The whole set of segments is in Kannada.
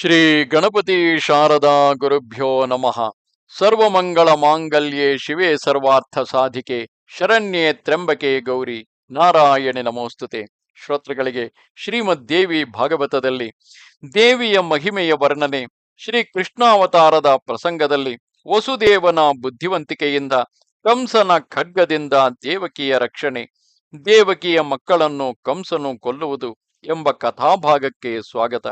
ಶ್ರೀ ಗಣಪತಿ ಶಾರದಾ ಗುರುಭ್ಯೋ ನಮಃ. ಸರ್ವಮಂಗಳ ಮಾಂಗಲ್ಯೆ ಶಿವೆ ಸರ್ವಾರ್ಥ ಸಾಧಿಕೆ, ಶರಣ್ಯೆ ತ್ರ್ಯಂಬಕೆ ಗೌರಿ. ನಾರಾಯಣೆ ನಮೋಸ್ತುತೆ. ಶ್ರೋತೃಗಳಿಗೆ, ಶ್ರೀಮದ್ ದೇವಿ ಭಾಗವತದಲ್ಲಿ, ದೇವಿಯ ಮಹಿಮೆಯ ವರ್ಣನೆ, ಶ್ರೀ ಕೃಷ್ಣಾವತಾರದ ಪ್ರಸಂಗದಲ್ಲಿ, ವಸುದೇವನ ಬುದ್ಧಿವಂತಿಕೆಯಿಂದ, ಕಂಸನ ಖಡ್ಗದಿಂದ ದೇವಕಿಯ ರಕ್ಷಣೆ, ದೇವಕಿಯ ಮಕ್ಕಳನ್ನು ಕಂಸನು ಕೊಲ್ಲುವುದು ಎಂಬ ಕಥಾಭಾಗಕ್ಕೆ ಸ್ವಾಗತ.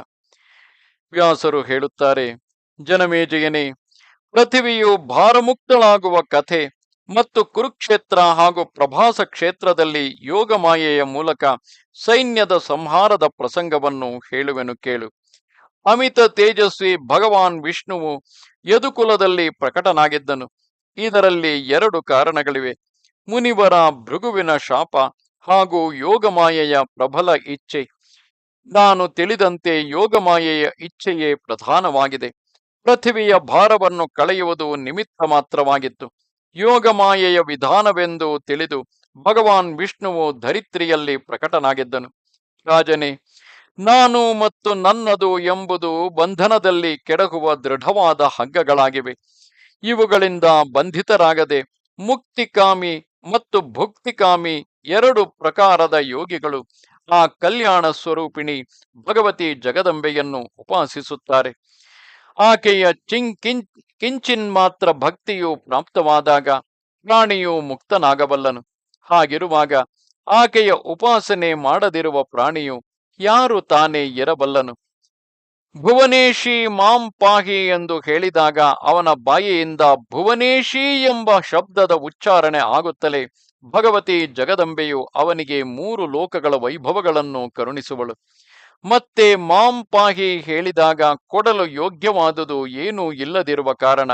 ವ್ಯಾಸರು ಹೇಳುತ್ತಾರೆ, ಜನಮೇಜಯನೇ, ಪೃಥಿವಿಯು ಭಾರಮುಕ್ತಳಾಗುವ ಕಥೆ ಮತ್ತು ಕುರುಕ್ಷೇತ್ರ ಹಾಗೂ ಪ್ರಭಾಸ ಕ್ಷೇತ್ರದಲ್ಲಿ ಯೋಗಮಾಯೆಯ ಮೂಲಕ ಸೈನ್ಯದ ಸಂಹಾರದ ಪ್ರಸಂಗವನ್ನು ಹೇಳುವೆನು ಕೇಳು. ಅಮಿತ ತೇಜಸ್ವಿ ಭಗವಾನ್ ವಿಷ್ಣುವು ಯದುಕುಲದಲ್ಲಿ ಪ್ರಕಟನಾಗಿದ್ದನು. ಇದರಲ್ಲಿ ಎರಡು ಕಾರಣಗಳಿವೆ. ಮುನಿವರ ಭೃಗುವಿನ ಶಾಪ ಹಾಗೂ ಯೋಗಮಾಯೆಯ ಪ್ರಬಲ ಇಚ್ಛೆ. ನಾನು ತಿಳಿದಂತೆ ಯೋಗಮಾಯೆಯ ಇಚ್ಛೆಯೇ ಪ್ರಧಾನವಾಗಿದೆ. ಪೃಥಿವಿಯ ಭಾರವನ್ನು ಕಳೆಯುವುದು ನಿಮಿತ್ತ ಮಾತ್ರವಾಗಿತ್ತು. ಯೋಗಮಾಯೆಯ ವಿಧಾನವೆಂದು ತಿಳಿದು ಭಗವಾನ್ ವಿಷ್ಣುವು ಧರಿತ್ರಿಯಲ್ಲಿ ಪ್ರಕಟನಾಗಿದ್ದನು. ರಾಜನೇ, ನಾನು ಮತ್ತು ನನ್ನದು ಎಂಬುದು ಬಂಧನದಲ್ಲಿ ಕೆಡಗುವ ದೃಢವಾದ ಹಗ್ಗಗಳಾಗಿವೆ. ಇವುಗಳಿಂದ ಬಂಧಿತರಾಗದೆ ಮುಕ್ತಿಕಾಮಿ ಮತ್ತು ಭುಕ್ತಿಕಾಮಿ ಎರಡು ಪ್ರಕಾರದ ಯೋಗಿಗಳು ಆ ಕಲ್ಯಾಣ ಸ್ವರೂಪಿಣಿ ಭಗವತಿ ಜಗದಂಬೆಯನ್ನು ಉಪಾಸಿಸುತ್ತಾರೆ. ಆಕೆಯ ಚಿಂ ಕಿಂಚಿನ್ ಮಾತ್ರ ಭಕ್ತಿಯು ಪ್ರಾಪ್ತವಾದಾಗ ಪ್ರಾಣಿಯು ಮುಕ್ತನಾಗಬಲ್ಲನು. ಹಾಗಿರುವಾಗ ಆಕೆಯ ಉಪಾಸನೆ ಮಾಡದಿರುವ ಪ್ರಾಣಿಯು ಯಾರು ತಾನೇ ಇರಬಲ್ಲನು. ಭುವನೇಶಿ ಮಾಂ ಪಾಹಿ ಎಂದು ಹೇಳಿದಾಗ ಅವನ ಬಾಯಿಯಿಂದ ಭುವನೇಶಿ ಎಂಬ ಶಬ್ದದ ಉಚ್ಚಾರಣೆ ಆಗುತ್ತಲೇ ಭಗವತಿ ಜಗದಂಬೆಯು ಅವನಿಗೆ ಮೂರು ಲೋಕಗಳ ವೈಭವಗಳನ್ನು ಕರುಣಿಸುವಳು. ಮತ್ತೆ ಮಾಂ ಪಾಹಿ ಹೇಳಿದಾಗ ಕೊಡಲು ಯೋಗ್ಯವಾದುದು ಏನೂ ಇಲ್ಲದಿರುವ ಕಾರಣ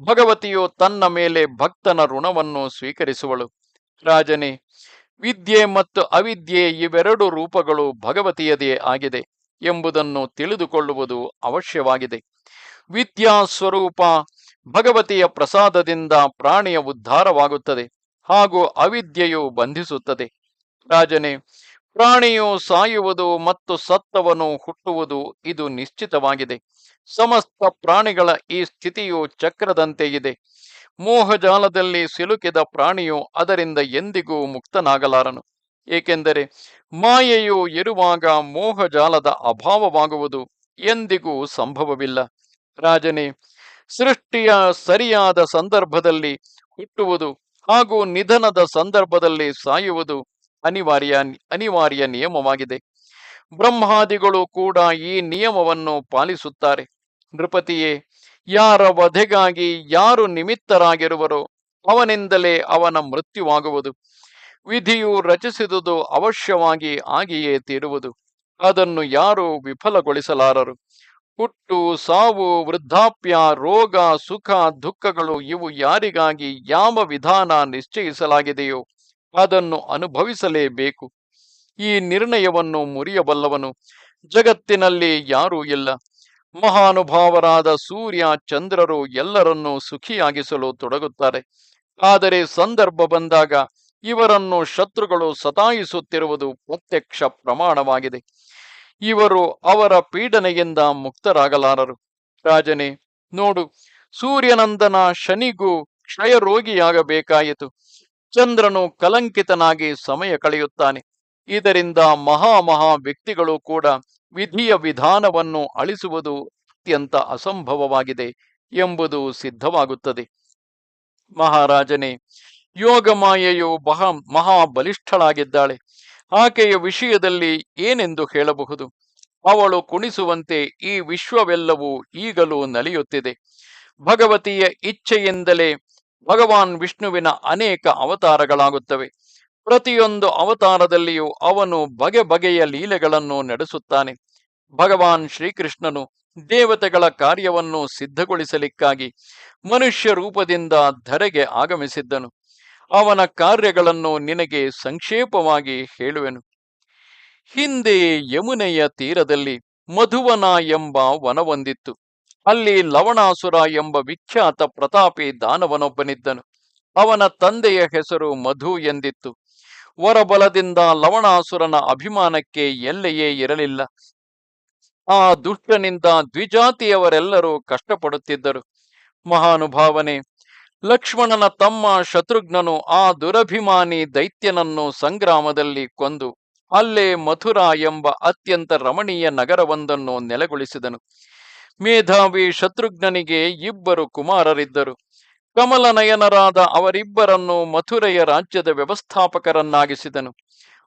ಭಗವತಿಯು ತನ್ನ ಮೇಲೆ ಭಕ್ತನ ಋಣವನ್ನು ಸ್ವೀಕರಿಸುವಳು. ರಾಜನೇ, ವಿದ್ಯೆ ಮತ್ತು ಅವಿದ್ಯೆ ಇವೆರಡು ರೂಪಗಳು ಭಗವತಿಯದೇ ಆಗಿದೆ ಎಂಬುದನ್ನು ತಿಳಿದುಕೊಳ್ಳುವುದು ಅವಶ್ಯವಾಗಿದೆ. ವಿದ್ಯಾ ಸ್ವರೂಪ ಭಗವತಿಯ ಪ್ರಸಾದದಿಂದ ಪ್ರಾಣಿಯ ಉದ್ಧಾರವಾಗುತ್ತದೆ. ಹಾಗೂ ಅವಿದ್ಯೆಯು ಬಂಧಿಸುತ್ತದೆ. ರಾಜನೇ, ಪ್ರಾಣಿಯು ಸಾಯುವುದು ಮತ್ತು ಸತ್ತವನು ಹುಟ್ಟುವುದು ಇದು ನಿಶ್ಚಿತವಾಗಿದೆ. ಸಮಸ್ತ ಪ್ರಾಣಿಗಳ ಈ ಸ್ಥಿತಿಯು ಚಕ್ರದಂತೆ ಇದೆ ಮೋಹಜಾಲದಲ್ಲಿ ಸಿಲುಕಿದ ಪ್ರಾಣಿಯು ಅದರಿಂದ ಎಂದಿಗೂ ಮುಕ್ತನಾಗಲಾರನು. ಏಕೆಂದರೆ, ಮಾಯೆಯು ಇರುವಾಗ ಮೋಹಜಾಲದ ಅಭಾವವಾಗುವುದು ಎಂದಿಗೂ ಸಂಭವವಿಲ್ಲ. ರಾಜನೇ, ಸೃಷ್ಟಿಯ ಸರಿಯಾದ ಸಂದರ್ಭದಲ್ಲಿ ಹುಟ್ಟುವುದು ಹಾಗೂ ನಿಧನದ ಸಂದರ್ಭದಲ್ಲಿ ಸಾಯುವುದು ಅನಿವಾರ್ಯ ಅನಿವಾರ್ಯ ನಿಯಮವಾಗಿದೆ. ಬ್ರಹ್ಮಾದಿಗಳು ಕೂಡ ಈ ನಿಯಮವನ್ನು ಪಾಲಿಸುತ್ತಾರೆ. ನೃಪತಿಯೇ, ಯಾರ ವಧೆಗಾಗಿ ಯಾರು ನಿಮಿತ್ತರಾಗಿರುವರೋ ಅವನಿಂದಲೇ ಅವನ ಮೃತ್ಯುವಾಗುವುದು. ವಿಧಿಯು ರಚಿಸಿದುದು ಅವಶ್ಯವಾಗಿ ಆಗಿಯೇ ತೀರುವುದು. ಅದನ್ನು ಯಾರು ವಿಫಲಗೊಳಿಸಲಾರರು. ಹುಟ್ಟು, ಸಾವು, ವೃದ್ಧಾಪ್ಯ, ರೋಗ, ಸುಖ, ದುಃಖಗಳು ಇವು ಯಾರಿಗಾಗಿ ಯಾವ ವಿಧಾನ ನಿಶ್ಚಯಿಸಲಾಗಿದೆಯೋ ಅದನ್ನು ಅನುಭವಿಸಲೇಬೇಕು. ಈ ನಿರ್ಣಯವನ್ನು ಮುರಿಯಬಲ್ಲವನು. ಜಗತ್ತಿನಲ್ಲಿ ಯಾರೂ ಇಲ್ಲ. ಮಹಾನುಭಾವರಾದ ಸೂರ್ಯ ಚಂದ್ರರು ಎಲ್ಲರನ್ನೂ ಸುಖಿಯಾಗಿಸಲು ತೊಡಗುತ್ತಾರೆ. ಆದರೆ ಸಂದರ್ಭ ಬಂದಾಗ ಇವರನ್ನು ಶತ್ರುಗಳು ಸತಾಯಿಸುತ್ತಿರುವುದು ಪ್ರತ್ಯಕ್ಷ ಪ್ರಮಾಣವಾಗಿದೆ. ಇವರು ಅವರ ಪೀಡನೆಯಿಂದ ಮುಕ್ತರಾಗಲಾರರು. ರಾಜನೇ, ನೋಡು, ಸೂರ್ಯನಂದನ ಶನಿಗೂ ಕ್ಷಯರೋಗಿಯಾಗಬೇಕಾಯಿತು. ಚಂದ್ರನು ಕಲಂಕಿತನಾಗಿ ಸಮಯ ಕಳೆಯುತ್ತಾನೆ. ಇದರಿಂದ ಮಹಾ ಮಹಾ ವ್ಯಕ್ತಿಗಳು ಕೂಡ ವಿಧಿಯ ವಿಧಾನವನ್ನು ಅಳಿಸುವುದು ಅತ್ಯಂತ ಅಸಂಭವವಾಗಿದೆ ಎಂಬುದು ಸಿದ್ಧವಾಗುತ್ತದೆ. ಮಹಾರಾಜನೇ, ಯೋಗಮಾಯೆಯು ಬಹ ಮಹಾಬಲಿಷ್ಠಳಾಗಿದ್ದಾಳೆ. ಆಕೆಯ ವಿಷಯದಲ್ಲಿ ಏನೆಂದು ಹೇಳಬಹುದು? ಅವಳು ಕುಣಿಸುವಂತೆ ಈ ವಿಶ್ವವೆಲ್ಲವೂ ಈಗಲೂ ನಲಿಯುತ್ತಿದೆ. ಭಗವತಿಯ ಇಚ್ಛೆಯಿಂದಲೇ ಭಗವಾನ್ ವಿಷ್ಣುವಿನ ಅನೇಕ ಅವತಾರಗಳಾಗುತ್ತವೆ. ಪ್ರತಿಯೊಂದು ಅವತಾರದಲ್ಲಿಯೂ ಅವನು ಬಗೆ ಬಗೆಯ ಲೀಲೆಗಳನ್ನು ನಡೆಸುತ್ತಾನೆ. ಭಗವಾನ್ ಶ್ರೀಕೃಷ್ಣನು ದೇವತೆಗಳ ಕಾರ್ಯವನ್ನು ಸಿದ್ಧಗೊಳಿಸಲಿಕ್ಕಾಗಿ ಮನುಷ್ಯ ರೂಪದಿಂದ ಧರೆಗೆ ಆಗಮಿಸಿದ್ದನು. ಅವನ ಕಾರ್ಯಗಳನ್ನು ನಿನಗೆ ಸಂಕ್ಷೇಪವಾಗಿ ಹೇಳುವೆನು. ಹಿಂದೆ ಯಮುನೆಯ ತೀರದಲ್ಲಿ ಮಧುವನ ಎಂಬ ವನವೊಂದಿತ್ತು ಅಲ್ಲಿ ಲವಣಾಸುರ ಎಂಬ ವಿಖ್ಯಾತ ಪ್ರತಾಪಿ ದಾನವನೊಬ್ಬನಿದ್ದನು. ಅವನ ತಂದೆಯ ಹೆಸರು ಮಧು ಎಂದಿತ್ತು. ವರಬಲದಿಂದ ಲವಣಾಸುರನ ಅಭಿಮಾನಕ್ಕೆ ಎಲ್ಲೆಯೇ ಇರಲಿಲ್ಲ. ಆ ದುಷ್ಟನಿಂದ ದ್ವಿಜಾತಿಯವರೆಲ್ಲರೂ ಕಷ್ಟಪಡುತ್ತಿದ್ದರು. ಮಹಾನುಭಾವನೆ ಲಕ್ಷ್ಮಣನ ತಮ್ಮ ಶತ್ರುಘ್ನನು ಆ ದುರಭಿಮಾನಿ ದೈತ್ಯನನ್ನು ಸಂಗ್ರಾಮದಲ್ಲಿ ಕೊಂದು ಅಲ್ಲೇ ಮಥುರಾ ಎಂಬ ಅತ್ಯಂತ ರಮಣೀಯ ನಗರವೊಂದನ್ನು ನೆಲೆಗೊಳಿಸಿದನು. ಮೇಧಾವಿ ಶತ್ರುಘ್ನನಿಗೆ ಇಬ್ಬರು ಕುಮಾರರಿದ್ದರು. ಕಮಲನಯನರಾದ ಅವರಿಬ್ಬರನ್ನು ಮಥುರೆಯ ರಾಜ್ಯದ ವ್ಯವಸ್ಥಾಪಕರನ್ನಾಗಿಸಿದನು.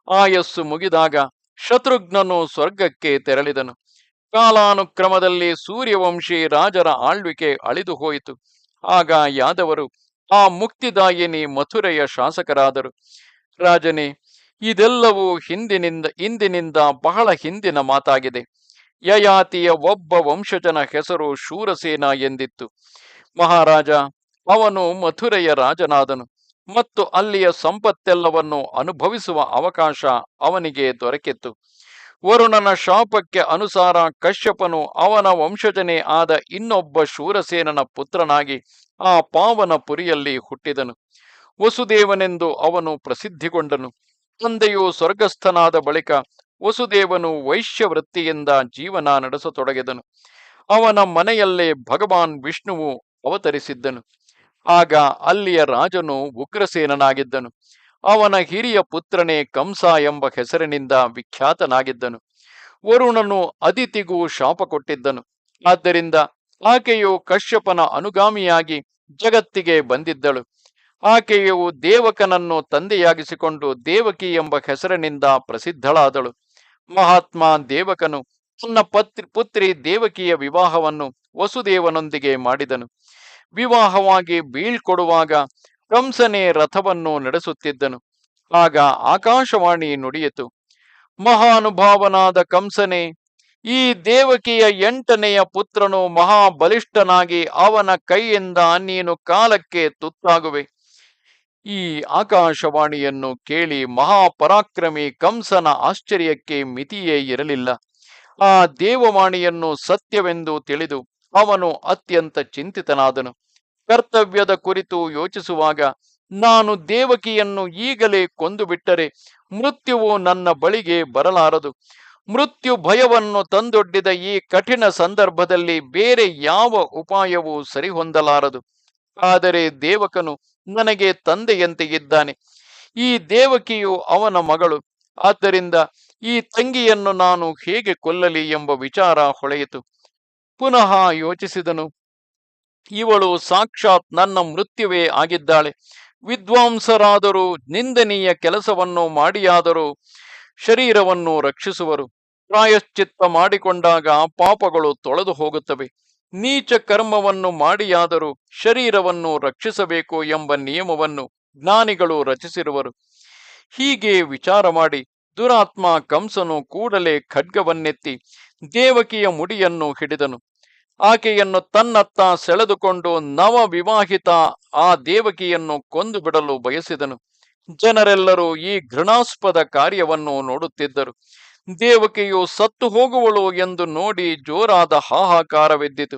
ಆಯಸ್ಸು ಮುಗಿದಾಗ ಶತ್ರುಘ್ನನು ಸ್ವರ್ಗಕ್ಕೆ ತೆರಳಿದನು. ಕಾಲಾನುಕ್ರಮದಲ್ಲಿ ಸೂರ್ಯವಂಶಿ ರಾಜರ ಆಳ್ವಿಕೆ ಅಳಿದು ಹೋಯಿತು ಆಗ ಯಾದವರು ಆ ಮುಕ್ತಿದಾಯಿನಿ ಮಥುರೆಯ ಶಾಸಕರಾದರು. ರಾಜನೇ, ಇದೆಲ್ಲವೂ ಹಿಂದಿನಿಂದ, ಇಂದಿನಿಂದ ಬಹಳ ಹಿಂದಿನ ಮಾತಾಗಿದೆ. ಯಯಾತಿಯ ಒಬ್ಬ ವಂಶಜನ ಹೆಸರು ಶೂರಸೇನ ಎಂದಿತ್ತು. ಮಹಾರಾಜ, ಅವನು ಮಥುರೆಯ ರಾಜನಾದನು ಮತ್ತು ಅಲ್ಲಿಯ ಸಂಪತ್ತೆಲ್ಲವನ್ನು ಅನುಭವಿಸುವ ಅವಕಾಶ ಅವನಿಗೆ ದೊರಕಿತ್ತು. ವರುಣನ ಶಾಪಕ್ಕೆ ಅನುಸಾರ ಕಶ್ಯಪನು ಅವನ ವಂಶಜನೇ ಆದ ಇನ್ನೊಬ್ಬ ಶೂರಸೇನನ ಪುತ್ರನಾಗಿ ಆ ಪಾವನ ಪುರಿಯಲ್ಲಿ ಹುಟ್ಟಿದನು. ವಸುದೇವನೆಂದು ಅವನು ಪ್ರಸಿದ್ಧಿಗೊಂಡನು. ತಂದೆಯು ಸ್ವರ್ಗಸ್ಥನಾದ ಬಳಿಕ ವಸುದೇವನು ವೈಶ್ಯ ವೃತ್ತಿಯಿಂದ ಜೀವನ ನಡೆಸತೊಡಗಿದನು. ಅವನ ಮನೆಯಲ್ಲೇ ಭಗವಾನ್ ವಿಷ್ಣುವು ಅವತರಿಸಿದ್ದನು. ಆಗ ಅಲ್ಲಿಯ ರಾಜನು ಉಗ್ರಸೇನನಾಗಿದ್ದನು. ಅವನ ಹಿರಿಯ ಪುತ್ರನೇ ಕಂಸ ಎಂಬ ಹೆಸರಿನಿಂದ ವಿಖ್ಯಾತನಾಗಿದ್ದನು. ವರುಣನು ಅದಿತಿಗೂ ಶಾಪ ಕೊಟ್ಟಿದ್ದನು. ಆದ್ದರಿಂದ ಆಕೆಯು ಕಶ್ಯಪನ ಅನುಗಾಮಿಯಾಗಿ ಜಗತ್ತಿಗೆ ಬಂದಿದ್ದಳು. ಆಕೆಯು ದೇವಕನನ್ನು ತಂದೆಯಾಗಿಸಿಕೊಂಡು ದೇವಕಿ ಎಂಬ ಹೆಸರಿನಿಂದ ಪ್ರಸಿದ್ಧಳಾದಳು. ಮಹಾತ್ಮ ದೇವಕನು ತನ್ನ ಪತ್ರಿ, ಪುತ್ರಿ ದೇವಕಿಯ ವಿವಾಹವನ್ನು ವಸುದೇವನೊಂದಿಗೆ ಮಾಡಿದನು. ವಿವಾಹವಾಗಿ ಬೀಳ್ಕೊಡುವಾಗ ಕಂಸನೇ ರಥವನ್ನು ನಡೆಸುತ್ತಿದ್ದನು. ಆಗ ಆಕಾಶವಾಣಿ ನುಡಿಯಿತು. ಮಹಾನುಭಾವನಾದ ಕಂಸನೇ, ಈ ದೇವಕಿಯ ಎಂಟನೆಯ ಪುತ್ರನು ಮಹಾಬಲಿಷ್ಠನಾಗಿ ಅವನ ಕೈಯಿಂದ ನೀನು ಕಾಲಕ್ಕೆ ತುತ್ತಾಗುವೆ. ಈ ಆಕಾಶವಾಣಿಯನ್ನು ಕೇಳಿ ಮಹಾಪರಾಕ್ರಮಿ ಕಂಸನ ಆಶ್ಚರ್ಯಕ್ಕೆ ಮಿತಿಯೇ ಇರಲಿಲ್ಲ. ಆ ದೇವವಾಣಿಯನ್ನು ಸತ್ಯವೆಂದು ತಿಳಿದು ಅವನು ಅತ್ಯಂತ ಚಿಂತಿತನಾದನು. ಕರ್ತವ್ಯದ ಕುರಿತು ಯೋಚಿಸುವಾಗ ನಾನು ದೇವಕಿಯನ್ನು ಈಗಲೇ ಕೊಂದು ಬಿಟ್ಟರೆ ಮೃತ್ಯುವು ನನ್ನ ಬಳಿಗೆ ಬರಲಾರದು. ಮೃತ್ಯು ಭಯವನ್ನು ತಂದೊಡ್ಡಿದ ಈ ಕಠಿಣ ಸಂದರ್ಭದಲ್ಲಿ ಬೇರೆ ಯಾವ ಉಪಾಯವೂ ಸರಿಹೊಂದಲಾರದು. ಆದರೆ ದೇವಕನು ನನಗೆ ತಂದೆಯಂತೆ ಇದ್ದಾನೆ. ಈ ದೇವಕಿಯು ಅವನ ಮಗಳು. ಆದ್ದರಿಂದ ಈ ತಂಗಿಯನ್ನು ನಾನು ಹೇಗೆ ಕೊಲ್ಲಲಿ ಎಂಬ ವಿಚಾರ ಹೊಳೆಯಿತು. ಪುನಃ ಯೋಚಿಸಿದನು. ಇವಳು ಸಾಕ್ಷಾತ್ ನನ್ನ ಮೃತ್ಯುವೇ ಆಗಿದ್ದಾಳೆ. ವಿದ್ವಾಂಸರಾದರೂ ನಿಂದನೀಯ ಕೆಲಸವನ್ನು ಮಾಡಿಯಾದರೂ ಶರೀರವನ್ನು ರಕ್ಷಿಸುವರು. ಪ್ರಾಯಶ್ಚಿತ್ತ ಮಾಡಿಕೊಂಡಾಗ ಪಾಪಗಳು ತೊಳೆದು ಹೋಗುತ್ತವೆ. ನೀಚ ಕರ್ಮವನ್ನು ಮಾಡಿಯಾದರೂ ಶರೀರವನ್ನು ರಕ್ಷಿಸಬೇಕು ಎಂಬ ನಿಯಮವನ್ನು ಜ್ಞಾನಿಗಳು ರಚಿಸಿರುವರು. ಹೀಗೆ ವಿಚಾರ ಮಾಡಿ ದುರಾತ್ಮ ಕಂಸನು ಕೂಡಲೇ ಖಡ್ಗವನ್ನೆತ್ತಿ ದೇವಕಿಯ ಮುಡಿಯನ್ನು ಹಿಡಿದನು. ಆಕೆಯನ್ನು ತನ್ನತ್ತ ಸೆಳೆದುಕೊಂಡು ನವ ವಿವಾಹಿತ ಆ ದೇವಕಿಯನ್ನು ಕೊಂದು ಬಿಡಲು ಬಯಸಿದನು. ಜನರೆಲ್ಲರೂ ಈ ಘೃಣಾಸ್ಪದ ಕಾರ್ಯವನ್ನು ನೋಡುತ್ತಿದ್ದರು. ದೇವಕಿಯು ಸತ್ತು ಹೋಗುವಳು ಎಂದು ನೋಡಿ ಜೋರಾದ ಹಾಹಾಕಾರವೆದ್ದಿತು.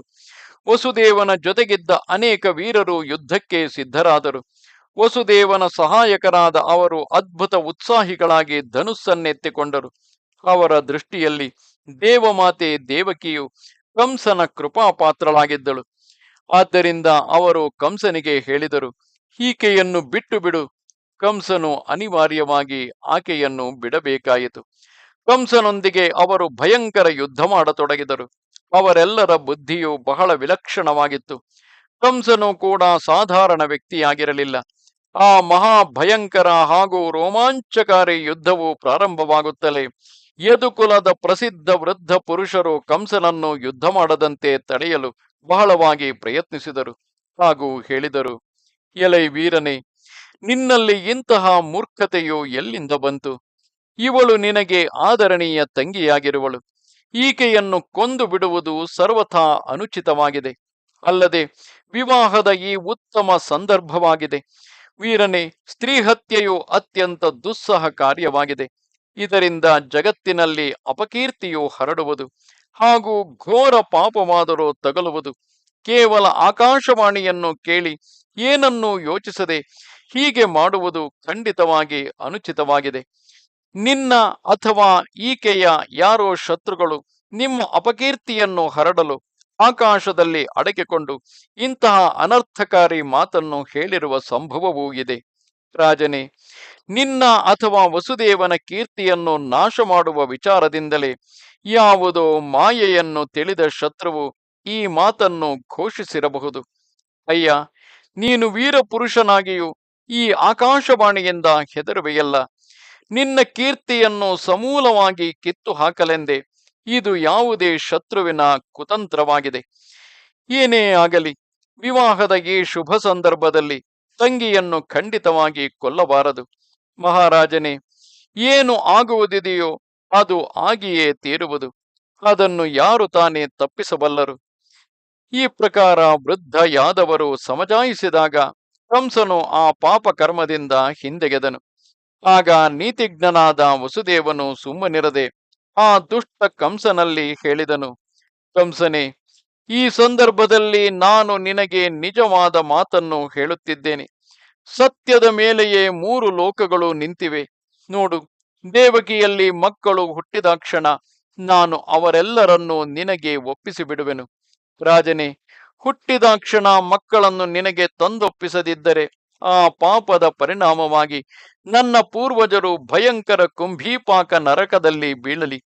ವಸುದೇವನ ಜೊತೆಗಿದ್ದ ಅನೇಕ ವೀರರು ಯುದ್ಧಕ್ಕೆ ಸಿದ್ಧರಾದರು. ವಸುದೇವನ ಸಹಾಯಕರಾದ ಅವರು ಅದ್ಭುತ ಉತ್ಸಾಹಿಗಳಾಗಿ ಧನುಸ್ಸನ್ನೆತ್ತಿಕೊಂಡರು. ಅವರ ದೃಷ್ಟಿಯಲ್ಲಿ ದೇವಮಾತೆ ದೇವಕಿಯು ಕಂಸನ ಕೃಪಾಪಾತ್ರಳಾಗಿದ್ದಳು. ಆದ್ದರಿಂದ ಅವರು ಕಂಸನಿಗೆ ಹೇಳಿದರು ಈಕೆಯನ್ನು ಬಿಟ್ಟು ಬಿಡು ಕಂಸನು ಅನಿವಾರ್ಯವಾಗಿ ಆಕೆಯನ್ನು ಬಿಡಬೇಕಾಯಿತು. ಕಂಸನೊಂದಿಗೆ ಅವರು ಭಯಂಕರ ಯುದ್ಧ ಮಾಡತೊಡಗಿದರು. ಅವರೆಲ್ಲರ ಬುದ್ಧಿಯು ಬಹಳ ವಿಲಕ್ಷಣವಾಗಿತ್ತು. ಕಂಸನು ಕೂಡ ಸಾಧಾರಣ ವ್ಯಕ್ತಿಯಾಗಿರಲಿಲ್ಲ. ಆ ಮಹಾ ಭಯಂಕರ ಹಾಗೂ ರೋಮಾಂಚಕಾರಿ ಯುದ್ಧವು ಪ್ರಾರಂಭವಾಗುತ್ತಲೇ ಯದುಕುಲದ ಪ್ರಸಿದ್ಧ ವೃದ್ಧ ಪುರುಷರು ಕಂಸನನ್ನು ಯುದ್ಧ ಮಾಡದಂತೆ ತಡೆಯಲು ಬಹಳವಾಗಿ ಪ್ರಯತ್ನಿಸಿದರು. ಹಾಗೂ ಹೇಳಿದರು, ಎಲೈ ವೀರನೇ, ನಿನ್ನಲ್ಲಿ ಇಂತಹ ಮೂರ್ಖತೆಯು ಎಲ್ಲಿಂದ ಬಂತು? ಇವಳು ನಿನಗೆ ಆದರಣೀಯ ತಂಗಿಯಾಗಿರುವಳು. ಈಕೆಯನ್ನು ಕೊಂದು ಬಿಡುವುದು ಸರ್ವಥಾ ಅನುಚಿತವಾಗಿದೆ. ಅಲ್ಲದೆ ವಿವಾಹದ ಈ ಉತ್ತಮ ಸಂದರ್ಭವಾಗಿದೆ. ವೀರನೇ, ಸ್ತ್ರೀ ಹತ್ಯೆಯು ಅತ್ಯಂತ ದುಸ್ಸಹ ಕಾರ್ಯವಾಗಿದೆ ಇದರಿಂದ ಜಗತ್ತಿನಲ್ಲಿ ಅಪಕೀರ್ತಿಯು ಹರಡುವುದು ಹಾಗೂ ಘೋರ ಪಾಪವಾದರೂ ತಗಲುವುದು. ಕೇವಲ ಆಕಾಶವಾಣಿಯನ್ನು ಕೇಳಿ ಏನನ್ನೂ ಯೋಚಿಸದೆ ಹೀಗೆ ಮಾಡುವುದು ಖಂಡಿತವಾಗಿ ಅನುಚಿತವಾಗಿದೆ. ನಿನ್ನ ಅಥವಾ ಈಕೆಯ ಯಾರೋ ಶತ್ರುಗಳು ನಿಮ್ಮ ಅಪಕೀರ್ತಿಯನ್ನು ಹರಡಲು ಆಕಾಶದಲ್ಲಿ ಅಡಕಿಕೊಂಡು ಇಂತಹ ಅನರ್ಥಕಾರಿ ಮಾತನ್ನು ಹೇಳಿರುವ ಸಂಭವವೂ ಇದೆ. ರಾಜನೇ, ನಿನ್ನ ಅಥವಾ ವಸುದೇವನ ಕೀರ್ತಿಯನ್ನು ನಾಶ ಮಾಡುವ ವಿಚಾರದಿಂದಲೇ ಯಾವುದೋ ಮಾಯೆಯನ್ನು ತಿಳಿದ ಶತ್ರುವು ಈ ಮಾತನ್ನು ಘೋಷಿಸಿರಬಹುದು. ಅಯ್ಯ, ನೀನು ವೀರಪುರುಷನಾಗಿಯೂ ಈ ಆಕಾಶವಾಣಿಯಿಂದ ಹೆದರುವೆಯಲ್ಲ. ನಿನ್ನ ಕೀರ್ತಿಯನ್ನು ಸಮೂಲವಾಗಿ ಕಿತ್ತು ಹಾಕಲೆಂದೇ ಇದು ಯಾವುದೇ ಶತ್ರುವಿನ ಕುತಂತ್ರವಾಗಿದೆ. ಏನೇ ಆಗಲಿ, ವಿವಾಹದ ಈ ಶುಭ ಸಂದರ್ಭದಲ್ಲಿ ತಂಗಿಯನ್ನು ಖಂಡಿತವಾಗಿ ಕೊಲ್ಲಬಾರದು. ಮಹಾರಾಜನೇ, ಏನು ಆಗುವುದಿದೆಯೋ ಅದು ಆಗಿಯೇ ತೀರುವುದು. ಅದನ್ನು ಯಾರು ತಾನೇ ತಪ್ಪಿಸಬಲ್ಲರು? ಈ ಪ್ರಕಾರ ವೃದ್ಧ ಯಾದವರು ಸಮಜಾಯಿಸಿದಾಗ ಕಂಸನು ಆ ಪಾಪ ಕರ್ಮದಿಂದ ಹಿಂದೆಗೆದನು. ಆಗ ನೀತಿಜ್ಞನಾದ ವಸುದೇವನು ಸುಮ್ಮನಿರದೆ ಆ ದುಷ್ಟ ಕಂಸನಲ್ಲಿ ಹೇಳಿದನು, ಕಂಸನೇ ಈ ಸಂದರ್ಭದಲ್ಲಿ ನಾನು ನಿನಗೆ ನಿಜವಾದ ಮಾತನ್ನು ಹೇಳುತ್ತಿದ್ದೇನೆ. ಸತ್ಯದ ಮೇಲೆಯೇ ಮೂರು ಲೋಕಗಳು ನಿಂತಿವೆ. ನೋಡು, ದೇವಕಿಯಲ್ಲಿ ಮಕ್ಕಳು ಹುಟ್ಟಿದಾಕ್ಷಣ ನಾನು ಅವರೆಲ್ಲರನ್ನು ನಿನಗೆ ಒಪ್ಪಿಸಿ ಬಿಡುವೆನು ರಾಜನೇ ಹುಟ್ಟಿದಾಕ್ಷಣ ಮಕ್ಕಳನ್ನು ನಿನಗೆ ತಂದೊಪ್ಪಿಸದಿದ್ದರೆ ಆ ಪಾಪದ ಪರಿಣಾಮವಾಗಿ ನನ್ನ ಪೂರ್ವಜರು ಭಯಂಕರ ಕುಂಭೀಪಾಕ ನರಕದಲ್ಲಿ ಬೀಳಲಿ.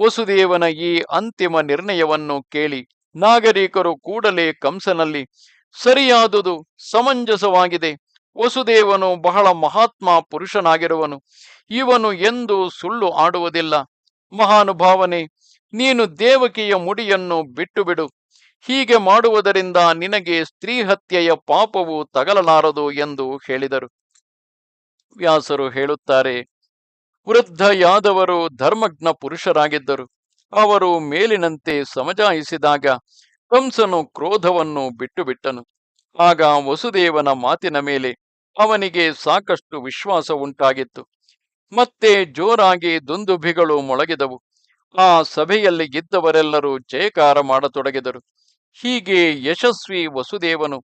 ವಸುದೇವನ ಈ ಅಂತಿಮ ನಿರ್ಣಯವನ್ನು ಕೇಳಿ ನಾಗರಿಕರು ಕೂಡಲೇ ಕಂಸನಲ್ಲಿ, ಸರಿಯಾದುದು ಸಮಂಜಸವಾಗಿದೆ. ವಸುದೇವನು ಬಹಳ ಮಹಾತ್ಮ ಪುರುಷನಾಗಿರುವನು. ಇವನು ಎಂದು ಸುಳ್ಳು ಆಡುವುದಿಲ್ಲ. ಮಹಾನುಭಾವನೆ, ನೀನು ದೇವಕಿಯ ಮುಡಿಯನ್ನು ಬಿಟ್ಟು ಬಿಡು ಹೀಗೆ ಮಾಡುವುದರಿಂದ ನಿನಗೆ ಸ್ತ್ರೀ ಹತ್ಯೆಯ ಪಾಪವು ತಗಲಲಾರದು ಎಂದು ಹೇಳಿದರು. ವ್ಯಾಸರು ಹೇಳುತ್ತಾರೆ ವೃದ್ಧ ಯಾದವರು ಧರ್ಮಜ್ಞ ಪುರುಷರಾಗಿದ್ದರು. ಅವರು ಮೇಲಿನಂತೆ ಸಮಜಾಯಿಸಿದಾಗ ಕಂಸನು ಕ್ರೋಧವನ್ನು ಬಿಟ್ಟು ಬಿಟ್ಟನು ಆಗ ವಸುದೇವನ ಮಾತಿನ ಮೇಲೆ ಅವನಿಗೆ ಸಾಕಷ್ಟು ವಿಶ್ವಾಸ ಉಂಟಾಗಿತ್ತು. ಮತ್ತೆ ಜೋರಾಗಿ ದುಂದುಭಿಗಳು ಮೊಳಗಿದವು. ಆ ಸಭೆಯಲ್ಲಿ ಇದ್ದವರೆಲ್ಲರೂ ಜಯಕಾರ ಮಾಡತೊಡಗಿದರು. ಹೀಗೆ ಯಶಸ್ವಿ ವಸುದೇವನು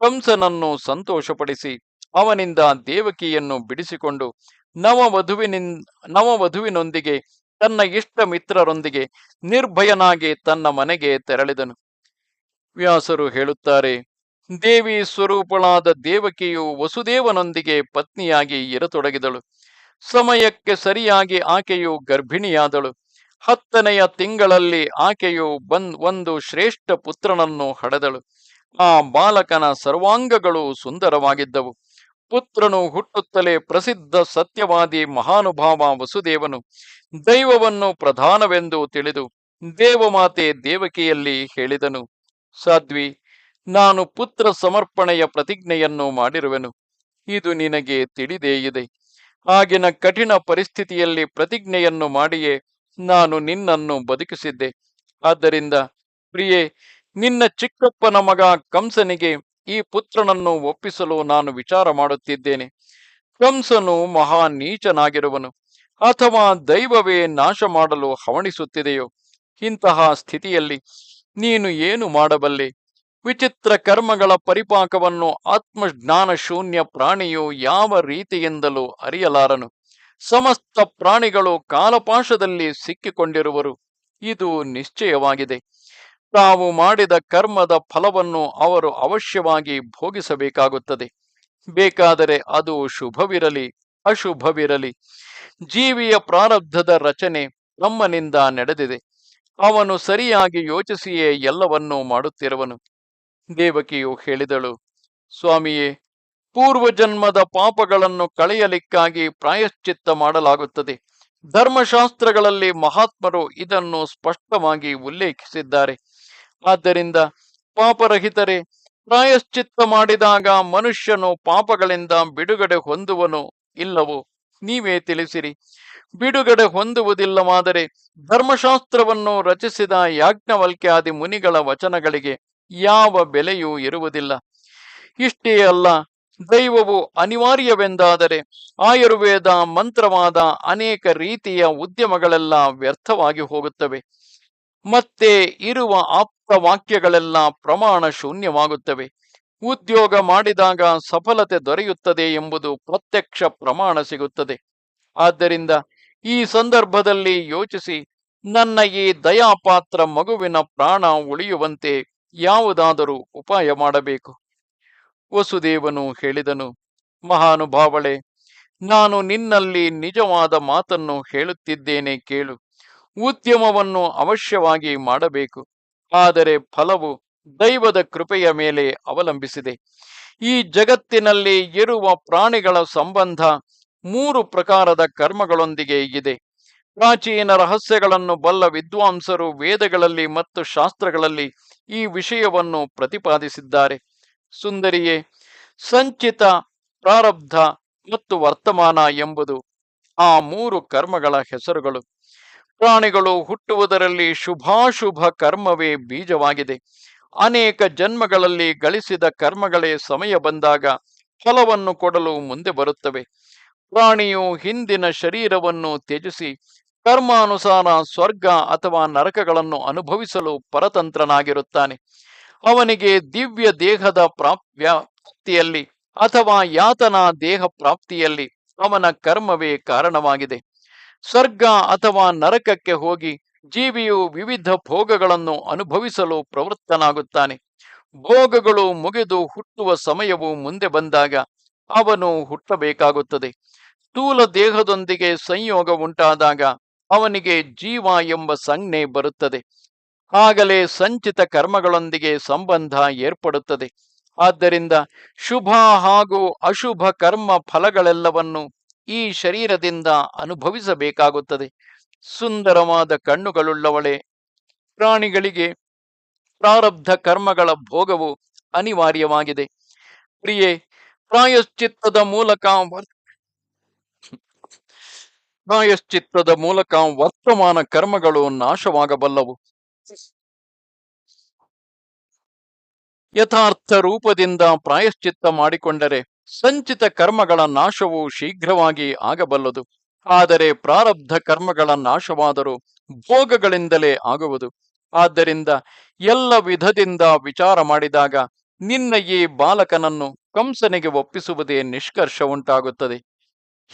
ಕಂಸನನ್ನು ಸಂತೋಷಪಡಿಸಿ ಅವನಿಂದ ದೇವಕಿಯನ್ನು ಬಿಡಿಸಿಕೊಂಡು ನವವಧುವಿನಿನ್, ನವವಧುವಿನೊಂದಿಗೆ ತನ್ನ ಇಷ್ಟ ಮಿತ್ರರೊಂದಿಗೆ ನಿರ್ಭಯನಾಗಿ ತನ್ನ ಮನೆಗೆ ತೆರಳಿದನು. ವ್ಯಾಸರು ಹೇಳುತ್ತಾರೆ, ದೇವಿ ಸ್ವರೂಪಳಾದ ದೇವಕಿಯು ವಸುದೇವನೊಂದಿಗೆ ಪತ್ನಿಯಾಗಿ ಇರತೊಡಗಿದಳು. ಸಮಯಕ್ಕೆ ಸರಿಯಾಗಿ ಆಕೆಯು ಗರ್ಭಿಣಿಯಾದಳು. ಹತ್ತನೆಯ ತಿಂಗಳಲ್ಲಿ ಆಕೆಯು ಬಂದ್, ಒಂದು ಶ್ರೇಷ್ಠ ಪುತ್ರನನ್ನು ಹಡೆದಳು. ಆ ಬಾಲಕನ ಸರ್ವಾಂಗಗಳು ಸುಂದರವಾಗಿದ್ದವು. ಪುತ್ರನು ಹುಟ್ಟುತ್ತಲೇ ಪ್ರಸಿದ್ಧ ಸತ್ಯವಾದಿ ಮಹಾನುಭಾವ ವಸುದೇವನು ದೈವವನ್ನು ಪ್ರಧಾನವೆಂದು ತಿಳಿದು ದೇವಮಾತೆ ದೇವಕಿಯಲ್ಲಿ ಹೇಳಿದನು, ಸಾಧ್ವಿ, ನಾನು ಪುತ್ರ ಸಮರ್ಪಣೆಯ ಪ್ರತಿಜ್ಞೆಯನ್ನು ಮಾಡಿರುವೆನು. ಇದು ನಿನಗೆ ತಿಳಿದೇ ಇದೆ. ಆಗಿನ ಕಠಿಣ ಪರಿಸ್ಥಿತಿಯಲ್ಲಿ ಪ್ರತಿಜ್ಞೆಯನ್ನು ಮಾಡಿಯೇ ನಾನು ನಿನ್ನನ್ನು ಬದುಕಿಸಿದ್ದೆ. ಆದ್ದರಿಂದ ಪ್ರಿಯೆ, ನಿನ್ನ ಚಿಕ್ಕಪ್ಪನ ಮಗ ಕಂಸನಿಗೆ ಈ ಪುತ್ರನನ್ನು ಒಪ್ಪಿಸಲು ನಾನು ವಿಚಾರ ಮಾಡುತ್ತಿದ್ದೇನೆ. ಕಂಸನು ಮಹಾ ನೀಚನಾಗಿರುವನು ಅಥವಾ ದೈವವೇ ನಾಶ ಮಾಡಲು ಹವಣಿಸುತ್ತಿದೆಯೋ? ಇಂತಹ ಸ್ಥಿತಿಯಲ್ಲಿ ನೀನು ಏನು ಮಾಡಬಲ್ಲೆ? ವಿಚಿತ್ರ ಕರ್ಮಗಳ ಪರಿಪಾಕವನ್ನು ಆತ್ಮಜ್ಞಾನ ಶೂನ್ಯ ಪ್ರಾಣಿಯು ಯಾವ ರೀತಿಯಿಂದಲೂ ಅರಿಯಲಾರನು. ಸಮಸ್ತ ಪ್ರಾಣಿಗಳು ಕಾಲಪಾಶದಲ್ಲಿ ಸಿಕ್ಕಿಕೊಂಡಿರುವರು. ಇದು ನಿಶ್ಚಯವಾಗಿದೆ. ತಾವು ಮಾಡಿದ ಕರ್ಮದ ಫಲವನ್ನು ಅವರು ಅವಶ್ಯವಾಗಿ ಭೋಗಿಸಬೇಕಾಗುತ್ತದೆ. ಬೇಕಾದರೆ ಅದು ಶುಭವಿರಲಿ, ಅಶುಭವಿರಲಿ. ಜೀವಿಯ ಪ್ರಾರಬ್ಧದ ರಚನೆ ನಮ್ಮನಿಂದ ನಡೆದಿದೆ. ಅವನು ಸರಿಯಾಗಿ ಯೋಚಿಸಿಯೇ ಎಲ್ಲವನ್ನೂ ಮಾಡುತ್ತಿರುವನು. ದೇವಕಿಯು ಹೇಳಿದಳು, ಸ್ವಾಮಿಯೇ, ಪೂರ್ವಜನ್ಮದ ಪಾಪಗಳನ್ನು ಕಳೆಯಲಿಕ್ಕಾಗಿ ಪ್ರಾಯಶ್ಚಿತ್ತ ಮಾಡಲಾಗುತ್ತದೆ. ಧರ್ಮಶಾಸ್ತ್ರಗಳಲ್ಲಿ ಮಹಾತ್ಮರು ಇದನ್ನು ಸ್ಪಷ್ಟವಾಗಿ ಉಲ್ಲೇಖಿಸಿದ್ದಾರೆ. ಆದ್ದರಿಂದ ಪಾಪರಹಿತರೆ, ಪ್ರಾಯಶ್ಚಿತ್ತ ಮಾಡಿದಾಗ ಮನುಷ್ಯನು ಪಾಪಗಳಿಂದ ಬಿಡುಗಡೆ ಹೊಂದುವನು ಇಲ್ಲವೋ? ನೀವೇ ತಿಳಿಸಿರಿ. ಬಿಡುಗಡೆ ಹೊಂದುವುದಿಲ್ಲವಾದರೆ ಧರ್ಮಶಾಸ್ತ್ರವನ್ನು ರಚಿಸಿದ ಯಾಜ್ಞವಲ್ಕ್ಯಾದಿ ಮುನಿಗಳ ವಚನಗಳಿಗೆ ಯಾವ ಬೆಲೆಯೂ ಇರುವುದಿಲ್ಲ. ಇಷ್ಟೇ ಅಲ್ಲ, ದೈವವು ಅನಿವಾರ್ಯವೆಂದಾದರೆ ಆಯುರ್ವೇದ ಮಂತ್ರವಾದ ಅನೇಕ ರೀತಿಯ ಉದ್ಯಮಗಳೆಲ್ಲ ವ್ಯರ್ಥವಾಗಿ ಹೋಗುತ್ತವೆ. ಮತ್ತೆ ಇರುವ ಆಪ್ತ ವಾಕ್ಯಗಳೆಲ್ಲ ಪ್ರಮಾಣ ಶೂನ್ಯವಾಗುತ್ತವೆ. ಉದ್ಯೋಗ ಮಾಡಿದಾಗ ಸಫಲತೆ ದೊರೆಯುತ್ತದೆ ಎಂಬುದು ಪ್ರತ್ಯಕ್ಷ ಪ್ರಮಾಣ ಸಿಗುತ್ತದೆ. ಆದ್ದರಿಂದ ಈ ಸಂದರ್ಭದಲ್ಲಿ ಯೋಚಿಸಿ, ನನ್ನ ಈ ದಯಾಪಾತ್ರ ಮಗುವಿನ ಪ್ರಾಣ ಉಳಿಯುವಂತೆ ಯಾವುದಾದರೂ ಉಪಾಯ ಮಾಡಬೇಕು? ವಸುದೇವನು ಹೇಳಿದನು, ಮಹಾನುಭಾವಳೆ, ನಾನು ನಿನ್ನಲ್ಲಿ ನಿಜವಾದ ಮಾತನ್ನು ಹೇಳುತ್ತಿದ್ದೇನೆ ಕೇಳು. ಉದ್ಯಮವನ್ನು ಅವಶ್ಯವಾಗಿ ಮಾಡಬೇಕು. ಆದರೆ ಫಲವು ದೈವದ ಕೃಪೆಯ ಮೇಲೆ ಅವಲಂಬಿಸಿದೆ. ಈ ಜಗತ್ತಿನಲ್ಲಿ ಇರುವ ಪ್ರಾಣಿಗಳ ಸಂಬಂಧ ಮೂರು ಪ್ರಕಾರದ ಕರ್ಮಗಳೊಂದಿಗೆ ಇದೆ. ಪ್ರಾಚೀನ ರಹಸ್ಯಗಳನ್ನು ಬಲ್ಲ ವಿದ್ವಾಂಸರು ವೇದಗಳಲ್ಲಿ ಮತ್ತು ಶಾಸ್ತ್ರಗಳಲ್ಲಿ ಈ ವಿಷಯವನ್ನು ಪ್ರತಿಪಾದಿಸಿದ್ದಾರೆ. ಸುಂದರಿಯೇ, ಸಂಚಿತ, ಪ್ರಾರಬ್ಧ ಮತ್ತು ವರ್ತಮಾನ ಎಂಬುದು ಆ ಮೂರು ಕರ್ಮಗಳ ಹೆಸರುಗಳು. ಪ್ರಾಣಿಗಳು ಹುಟ್ಟುವುದರಲ್ಲಿ ಶುಭಾಶುಭ ಕರ್ಮವೇ ಬೀಜವಾಗಿದೆ. ಅನೇಕ ಜನ್ಮಗಳಲ್ಲಿ ಗಳಿಸಿದ ಕರ್ಮಗಳೇ ಸಮಯ ಬಂದಾಗ ಫಲವನ್ನು ಕೊಡಲು ಮುಂದೆ ಬರುತ್ತವೆ. ಪ್ರಾಣಿಯು ಹಿಂದಿನ ಶರೀರವನ್ನು ತ್ಯಜಿಸಿ ಕರ್ಮಾನುಸಾರ ಸ್ವರ್ಗ ಅಥವಾ ನರಕಗಳನ್ನು ಅನುಭವಿಸಲು ಪರತಂತ್ರನಾಗಿರುತ್ತಾನೆ. ಅವನಿಗೆ ದಿವ್ಯ ದೇಹದ ಪ್ರಾಪ್ತಿಯಲ್ಲಿ ಅಥವಾ ಯಾತನಾ ದೇಹ ಪ್ರಾಪ್ತಿಯಲ್ಲಿ ಅವನ ಕರ್ಮವೇ ಕಾರಣವಾಗಿದೆ. ಸ್ವರ್ಗ ಅಥವಾ ನರಕಕ್ಕೆ ಹೋಗಿ ಜೀವಿಯು ವಿವಿಧ ಭೋಗಗಳನ್ನು ಅನುಭವಿಸಲು ಪ್ರವೃತ್ತನಾಗುತ್ತಾನೆ. ಭೋಗಗಳು ಮುಗಿದು ಹುಟ್ಟುವ ಸಮಯವು ಮುಂದೆ ಬಂದಾಗ ಅವನು ಹುಟ್ಟಬೇಕಾಗುತ್ತದೆ. ಸ್ಥೂಲ ದೇಹದೊಂದಿಗೆ ಸಂಯೋಗ ಉಂಟಾದಾಗ ಅವನಿಗೆ ಜೀವ ಎಂಬ ಸಂಜ್ಞೆ ಬರುತ್ತದೆ. ಆಗಲೇ ಸಂಚಿತ ಕರ್ಮಗಳೊಂದಿಗೆ ಸಂಬಂಧ ಏರ್ಪಡುತ್ತದೆ. ಆದ್ದರಿಂದ ಶುಭ ಹಾಗೂ ಅಶುಭ ಕರ್ಮ ಫಲಗಳೆಲ್ಲವನ್ನು ಈ ಶರೀರದಿಂದ ಅನುಭವಿಸಬೇಕಾಗುತ್ತದೆ. ಸುಂದರವಾದ ಕಣ್ಣುಗಳುಳ್ಳವಳೆ, ಪ್ರಾಣಿಗಳಿಗೆ ಪ್ರಾರಬ್ಧ ಕರ್ಮಗಳ ಭೋಗವು ಅನಿವಾರ್ಯವಾಗಿದೆ. ಪ್ರಿಯೆ, ಪ್ರಾಯಶ್ಚಿತ್ತದ ಮೂಲಕ ಪ್ರಾಯಶ್ಚಿತ್ತದ ಮೂಲಕ ವರ್ತಮಾನ ಕರ್ಮಗಳು ನಾಶವಾಗಬಲ್ಲವು. ಯಥಾರ್ಥ ರೂಪದಿಂದ ಪ್ರಾಯಶ್ಚಿತ್ತ ಮಾಡಿಕೊಂಡರೆ ಸಂಚಿತ ಕರ್ಮಗಳ ನಾಶವು ಶೀಘ್ರವಾಗಿ ಆಗಬಲ್ಲದು. ಆದರೆ ಪ್ರಾರಬ್ಧ ಕರ್ಮಗಳ ನಾಶವಾದರೂ ಭೋಗಗಳಿಂದಲೇ ಆಗುವುದು. ಆದ್ದರಿಂದ ಎಲ್ಲ ವಿಧದಿಂದ ವಿಚಾರ ಮಾಡಿದಾಗ ನಿನ್ನ ಈ ಬಾಲಕನನ್ನು ಕಂಸನಿಗೆ ಒಪ್ಪಿಸುವುದೇ ನಿಷ್ಕರ್ಷ ಉಂಟಾಗುತ್ತದೆ.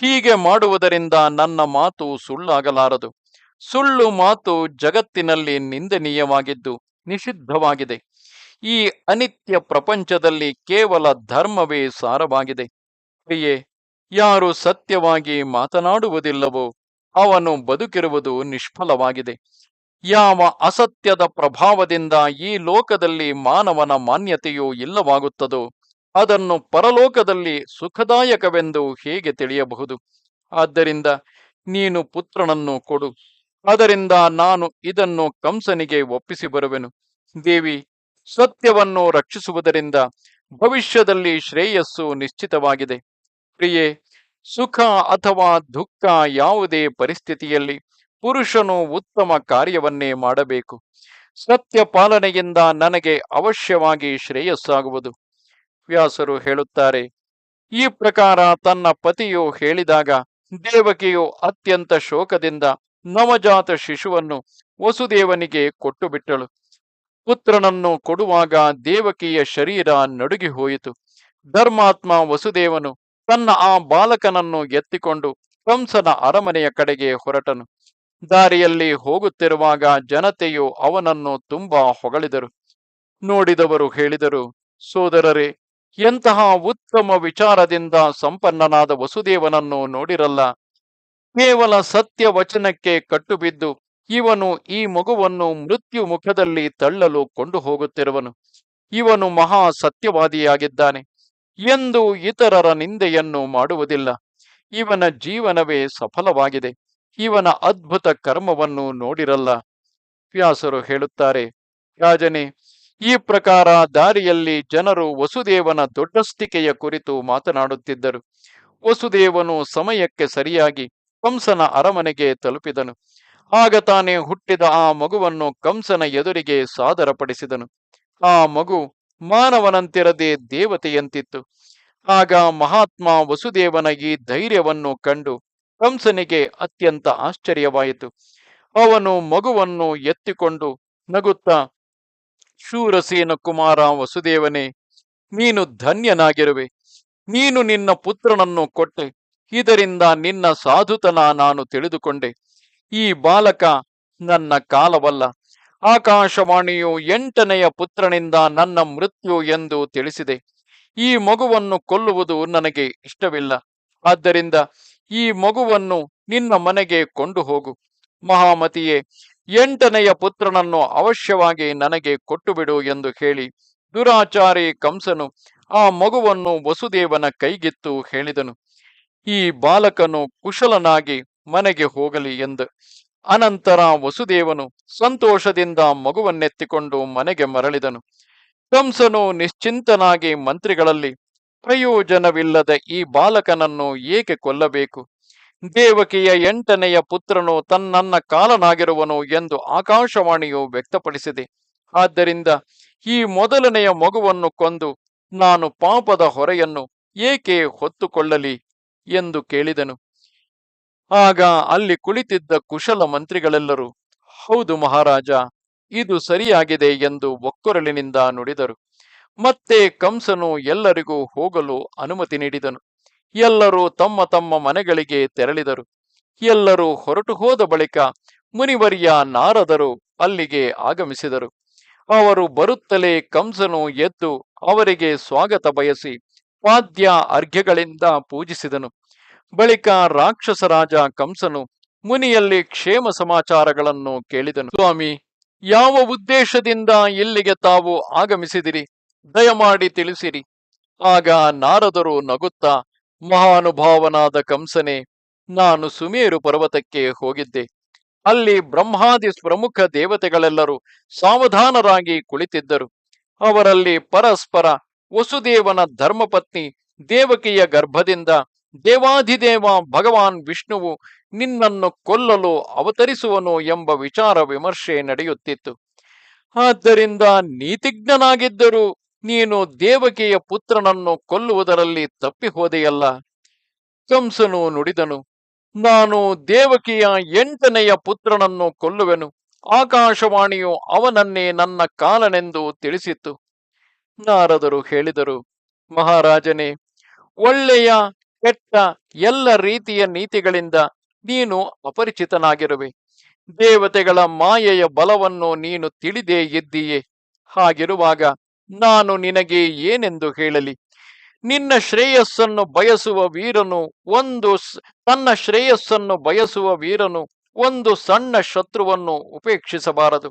ಹೀಗೆ ಮಾಡುವುದರಿಂದ ನನ್ನ ಮಾತು ಸುಳ್ಳಾಗಲಾರದು. ಸುಳ್ಳು ಮಾತು ಜಗತ್ತಿನಲ್ಲಿ ನಿಂದನೀಯವಾಗಿದ್ದು ನಿಷಿದ್ಧವಾಗಿದೆ. ಈ ಅನಿತ್ಯ ಪ್ರಪಂಚದಲ್ಲಿ ಕೇವಲ ಧರ್ಮವೇ ಸಾರವಾಗಿದೆ. ಪ್ರಿಯೆ, ಯಾರು ಸತ್ಯವಾಗಿ ಮಾತನಾಡುವುದಿಲ್ಲವೋ ಅವನು ಬದುಕಿರುವುದು ನಿಷ್ಫಲವಾಗಿದೆ. ಯಾವ ಅಸತ್ಯದ ಪ್ರಭಾವದಿಂದ ಈ ಲೋಕದಲ್ಲಿ ಮಾನವನ ಮಾನ್ಯತೆಯು ಇಲ್ಲವಾಗುತ್ತದೋ ಅದನ್ನು ಪರಲೋಕದಲ್ಲಿ ಸುಖದಾಯಕವೆಂದು ಹೇಗೆ ತಿಳಿಯಬಹುದು? ಆದ್ದರಿಂದ ನೀನು ಪುತ್ರನನ್ನು ಕೊಡು. ಅದರಿಂದ ನಾನು ಇದನ್ನು ಕಂಸನಿಗೆ ಒಪ್ಪಿಸಿ ಬರುವೆನು. ದೇವಿ ಸತ್ಯವನ್ನು ರಕ್ಷಿಸುವುದರಿಂದ ಭವಿಷ್ಯದಲ್ಲಿ ಶ್ರೇಯಸ್ಸು ನಿಶ್ಚಿತವಾಗಿದೆ. ಪ್ರಿಯೆ, ಸುಖ ಅಥವಾ ದುಃಖ ಯಾವುದೇ ಪರಿಸ್ಥಿತಿಯಲ್ಲಿ ಪುರುಷನು ಉತ್ತಮ ಕಾರ್ಯವನ್ನೇ ಮಾಡಬೇಕು. ಸತ್ಯ ಪಾಲನೆಯಿಂದ ನನಗೆ ಅವಶ್ಯವಾಗಿ ಶ್ರೇಯಸ್ಸಾಗುವುದು. ವ್ಯಾಸರು ಹೇಳುತ್ತಾರೆ, ಈ ಪ್ರಕಾರ ತನ್ನ ಪತಿಯು ಹೇಳಿದಾಗ ದೇವಕಿಯು ಅತ್ಯಂತ ಶೋಕದಿಂದ ನವಜಾತ ಶಿಶುವನ್ನು ವಸುದೇವನಿಗೆ ಕೊಟ್ಟು ಬಿಟ್ಟಳು ಪುತ್ರನನ್ನು ಕೊಡುವಾಗ ದೇವಕಿಯ ಶರೀರ ನಡುಗಿ ಹೋಯಿತು. ಧರ್ಮಾತ್ಮ ವಸುದೇವನು ತನ್ನ ಆ ಬಾಲಕನನ್ನು ಎತ್ತಿಕೊಂಡು ಕಂಸನ ಅರಮನೆಯ ಕಡೆಗೆ ಹೊರಟನು. ದಾರಿಯಲ್ಲಿ ಹೋಗುತ್ತಿರುವಾಗ ಜನತೆಯು ಅವನನ್ನು ತುಂಬಾ ಹೊಗಳಿದರು. ನೋಡಿದವರು ಹೇಳಿದರು, ಸೋದರರೇ, ಎಂತಹ ಉತ್ತಮ ವಿಚಾರದಿಂದ ಸಂಪನ್ನನಾದ ವಸುದೇವನನ್ನು ನೋಡಿರಲ್ಲ. ಕೇವಲ ಸತ್ಯ ವಚನಕ್ಕೆ ಕಟ್ಟುಬಿದ್ದು ಇವನು ಈ ಮಗುವನ್ನು ಮೃತ್ಯು ಮುಖದಲ್ಲಿ ತಳ್ಳಲು ಕೊಂಡು ಹೋಗುತ್ತಿರುವನು. ಇವನು ಮಹಾ ಸತ್ಯವಾದಿಯಾಗಿದ್ದಾನೆ. ಎಂದು ಇತರರ ನಿಂದೆಯನ್ನು ಮಾಡುವುದಿಲ್ಲ. ಇವನ ಜೀವನವೇ ಸಫಲವಾಗಿದೆ. ಇವನ ಅದ್ಭುತ ಕರ್ಮವನ್ನು ನೋಡಿರಲ್ಲ. ವ್ಯಾಸರು ಹೇಳುತ್ತಾರೆ, ರಾಜನೇ, ಈ ಪ್ರಕಾರ ದಾರಿಯಲ್ಲಿ ಜನರು ವಸುದೇವನ ದೊಡ್ಡಸ್ತಿಕೆಯ ಕುರಿತು ಮಾತನಾಡುತ್ತಿದ್ದರು. ವಸುದೇವನು ಸಮಯಕ್ಕೆ ಸರಿಯಾಗಿ ಕಂಸನ ಅರಮನೆಗೆ ತಲುಪಿದನು. ಆಗ ತಾನೇ ಹುಟ್ಟಿದ ಆ ಮಗುವನ್ನು ಕಂಸನ ಎದುರಿಗೆ ಸಾದರಪಡಿಸಿದನು. ಆ ಮಗು ಮಾನವನಂತಿರದೆ ದೇವತೆಯಂತಿತ್ತು. ಆಗ ಮಹಾತ್ಮ ವಸುದೇವನ ಈ ಧೈರ್ಯವನ್ನು ಕಂಡು ಕಂಸನಿಗೆ ಅತ್ಯಂತ ಆಶ್ಚರ್ಯವಾಯಿತು. ಅವನು ಮಗುವನ್ನು ಎತ್ತಿಕೊಂಡು ನಗುತ್ತಾ, ಶೂರಸೇನ ಕುಮಾರ ವಸುದೇವನೇ, ನೀನು ಧನ್ಯನಾಗಿರುವೆ. ನೀನು ನಿನ್ನ ಪುತ್ರನನ್ನು ಕೊಟ್ಟೆ. ಇದರಿಂದ ನಿನ್ನ ಸಾಧುತನ ನಾನು ತಿಳಿದುಕೊಂಡೆ. ಈ ಬಾಲಕ ನನ್ನ ಕಾಲವಲ್ಲ. ಆಕಾಶವಾಣಿಯು ಎಂಟನೆಯ ಪುತ್ರನಿಂದ ನನ್ನ ಮೃತ್ಯು ಎಂದು ತಿಳಿಸಿದೆ. ಈ ಮಗುವನ್ನು ಕೊಲ್ಲುವುದು ನನಗೆ ಇಷ್ಟವಿಲ್ಲ. ಆದ್ದರಿಂದ ಈ ಮಗುವನ್ನು ನಿನ್ನ ಮನೆಗೆ ಕೊಂಡು ಹೋಗು. ಮಹಾಮತಿಯೇ, ಎಂಟನೆಯ ಪುತ್ರನನ್ನು ಅವಶ್ಯವಾಗಿ ನನಗೆ ಕೊಟ್ಟು ಬಿಡು ಎಂದು ಹೇಳಿ. ದುರಾಚಾರಿ ಕಂಸನು ಆ ಮಗುವನ್ನು ವಸುದೇವನ ಕೈಗಿತ್ತು ಹೇಳಿದನು. ಈ ಬಾಲಕನು ಕುಶಲನಾಗಿ ಮನೆಗೆ ಹೋಗಲಿ ಎಂದು. ಅನಂತರ ವಸುದೇವನು ಸಂತೋಷದಿಂದ ಮಗುವನ್ನೆತ್ತಿಕೊಂಡು ಮನೆಗೆ ಮರಳಿದನು. ಕಂಸನು ನಿಶ್ಚಿಂತನಾಗಿ ಮಂತ್ರಿಗಳಲ್ಲಿ, ಪ್ರಯೋಜನವಿಲ್ಲದ ಈ ಬಾಲಕನನ್ನು ಏಕೆ ಕೊಲ್ಲಬೇಕು? ದೇವಕಿಯ ಎಂಟನೆಯ ಪುತ್ರನು ತನ್ನನ್ನ ಕಾಲನಾಗಿರುವನು ಎಂದು ಆಕಾಶವಾಣಿಯು ವ್ಯಕ್ತಪಡಿಸಿದೆ. ಆದ್ದರಿಂದ ಈ ಮೊದಲನೆಯ ಮಗುವನ್ನು ಕೊಂದು ನಾನು ಪಾಪದ ಹೊರೆಯನ್ನು ಏಕೆ ಹೊತ್ತುಕೊಳ್ಳಲಿ? ಎಂದು ಕೇಳಿದನು. ಆಗ ಅಲ್ಲಿ ಕುಳಿತಿದ್ದ ಕುಶಲ ಮಂತ್ರಿಗಳೆಲ್ಲರೂ, ಹೌದು ಮಹಾರಾಜ, ಇದು ಸರಿಯಾಗಿದೆ ಎಂದು ಒಕ್ಕೊರಲಿನಿಂದ ನುಡಿದರು. ಮತ್ತೆ ಕಂಸನು ಎಲ್ಲರಿಗೂ ಹೋಗಲು ಅನುಮತಿ ನೀಡಿದನು. ಎಲ್ಲರೂ ತಮ್ಮ ತಮ್ಮ ಮನೆಗಳಿಗೆ ತೆರಳಿದರು. ಎಲ್ಲರೂ ಹೊರಟು ಹೋದ ಬಳಿಕ ಮುನಿವರ್ಯ ನಾರದರು ಅಲ್ಲಿಗೆ ಆಗಮಿಸಿದರು. ಅವರು ಬರುತ್ತಲೇ ಕಂಸನು ಎದ್ದು ಅವರಿಗೆ ಸ್ವಾಗತ ಬಯಸಿ ವಾದ್ಯ ಅರ್ಘ್ಯಗಳಿಂದ ಪೂಜಿಸಿದನು. ಬಳಿಕ ರಾಕ್ಷಸ ರಾಜ ಕಂಸನು ಮುನಿಯಲ್ಲಿ ಕ್ಷೇಮ ಸಮಾಚಾರಗಳನ್ನು ಕೇಳಿದನು. ಸ್ವಾಮಿ, ಯಾವ ಉದ್ದೇಶದಿಂದ ಇಲ್ಲಿಗೆ ತಾವು ಆಗಮಿಸಿದಿರಿ? ದಯಮಾಡಿ ತಿಳಿಸಿರಿ. ಆಗ ನಾರದರು ನಗುತ್ತಾ, ಮಹಾನುಭಾವನಾದ ಕಂಸನೆ, ನಾನು ಸುಮೇರು ಪರ್ವತಕ್ಕೆ ಹೋಗಿದ್ದೆ. ಅಲ್ಲಿ ಬ್ರಹ್ಮಾದಿ ಪ್ರಮುಖ ದೇವತೆಗಳೆಲ್ಲರೂ ಸಾವಧಾನರಾಗಿ ಕುಳಿತಿದ್ದರು. ಅವರಲ್ಲಿ ಪರಸ್ಪರ ವಸುದೇವನ ಧರ್ಮಪತ್ನಿ ದೇವಕಿಯ ಗರ್ಭದಿಂದ ದೇವಾಧಿದೇವ ಭಗವಾನ್ ವಿಷ್ಣುವು ನಿನ್ನನ್ನು ಕೊಲ್ಲಲು ಅವತರಿಸುವನು ಎಂಬ ವಿಚಾರ ವಿಮರ್ಶೆ ನಡೆಯುತ್ತಿತ್ತು. ಆದ್ದರಿಂದ ನೀತಿಜ್ಞನಾಗಿದ್ದರೂ ನೀನು ದೇವಕಿಯ ಪುತ್ರನನ್ನು ಕೊಲ್ಲುವುದರಲ್ಲಿ ತಪ್ಪಿ ಹೋದೆಯಲ್ಲ ಕಂಸನು ನುಡಿದನು, ನಾನು ದೇವಕಿಯ ಎಂಟನೆಯ ಪುತ್ರನನ್ನು ಕೊಲ್ಲುವೆನು. ಆಕಾಶವಾಣಿಯು ಅವನನ್ನೇ ನನ್ನ ಕಾಲನೆಂದು ತಿಳಿಸಿತ್ತು. ನಾರದರು ಹೇಳಿದರು, ಮಹಾರಾಜನೇ, ಒಳ್ಳೆಯ ಕೆಟ್ಟ ಎಲ್ಲ ರೀತಿಯ ನೀತಿಗಳಿಂದ ನೀನು ಅಪರಿಚಿತನಾಗಿರುವೆ. ದೇವತೆಗಳ ಮಾಯೆಯ ಬಲವನ್ನು ನೀನು ತಿಳಿದೇ ಇದ್ದೀಯೆ. ಹಾಗಿರುವಾಗ ನಾನು ನಿನಗೆ ಏನೆಂದು ಹೇಳಲಿ? ನಿನ್ನ ಶ್ರೇಯಸ್ಸನ್ನು ಬಯಸುವ ವೀರನು ಒಂದು ತನ್ನ ಶ್ರೇಯಸ್ಸನ್ನು ಬಯಸುವ ವೀರನು ಒಂದು ಸಣ್ಣ ಶತ್ರುವನ್ನು ಉಪೇಕ್ಷಿಸಬಾರದು.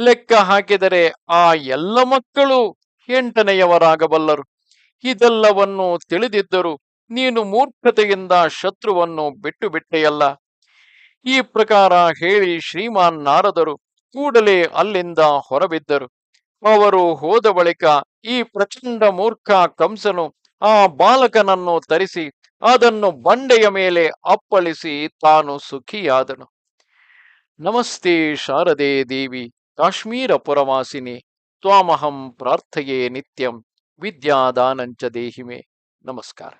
ಲೆಕ್ಕ ಹಾಕಿದರೆ ಆ ಎಲ್ಲ ಮಕ್ಕಳು ಎಂಟನೆಯವರಾಗಬಲ್ಲರು. ಇದೆಲ್ಲವನ್ನು ತಿಳಿದಿದ್ದರು ನೀನು ಮೂರ್ಖತೆಯಿಂದ ಶತ್ರುವನ್ನು ಬಿಟ್ಟು ಬಿಟ್ಟೆಯಲ್ಲ? ಈ ಪ್ರಕಾರ ಹೇಳಿ ಶ್ರೀಮಾನ್ ನಾರದರು ಕೂಡಲೇ ಅಲ್ಲಿಂದ ಹೊರಬಿದ್ದರು. ಅವರು ಹೋದ ಬಳಿಕ ಈ ಪ್ರಚಂಡ ಮೂರ್ಖ ಕಂಸನು ಆ ಬಾಲಕನನ್ನು ತರಿಸಿ ಅದನ್ನು ಬಂಡೆಯ ಮೇಲೆ ಅಪ್ಪಳಿಸಿ ತಾನು ಸುಖಿಯಾದನು. ನಮಸ್ತೆ ಶಾರದೆ ದೇವಿ, ಕಾಶ್ಮೀರ ಪುರವಾಸಿನಿ, ತ್ವಾಮಹಂ ಪ್ರಾರ್ಥೆಯೇ ನಿತ್ಯಂ, ವಿದ್ಯಾದಾನಂಚ ದೇಹಿಮೆ. ನಮಸ್ಕಾರ.